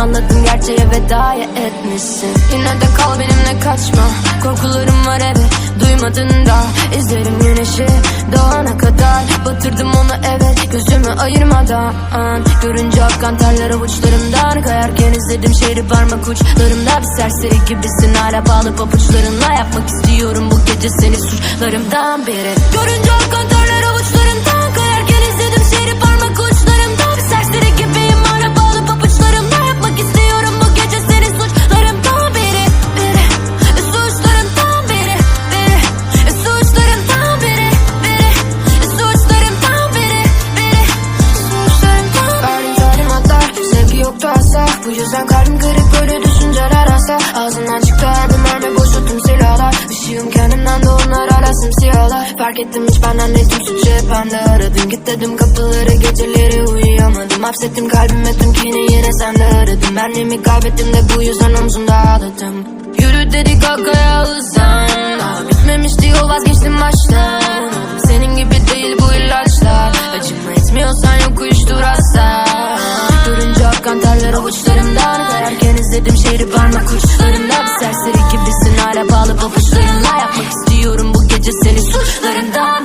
Anladım gerçeğe vedaya etmişsin. Yine de kal benimle kaçma. Korkularım var evet duymadın da. İzlerim güneşi doğana kadar. Batırdım onu evet gözümü ayırmadan. Görünce akkan terler avuçlarımdan. Kayarken izledim şehri parmak uçlarımda. Bir serseri gibisin hala bağlı papuçlarınla. Yapmak istiyorum bu gece seni suçlarımdan beri. Görünce akkan terler Bu yüzden kalbim kırık böyle düşünceler asla. Ağzından çıktı mermi boşu tüm silahlar. Işığım kendimden de onlar hala simsiyahlar Fark ettim hiç benden suçu hep bende aradım Git dedim kapıları geceleri uyuyamadım. Hapsettim kalbime tüm kini yine sende aradım. Benliğimi kaybettim de bu yüzden omzumda ağladım. Yürü dedik arkaya hızlan Akkan terler avuçlarımdan Kayarken izledim şehri parmak uçlarımda Bir serseri gibisin hala bağlı pabuçlarımla Yapmak istiyorum bu gece seni suçlarından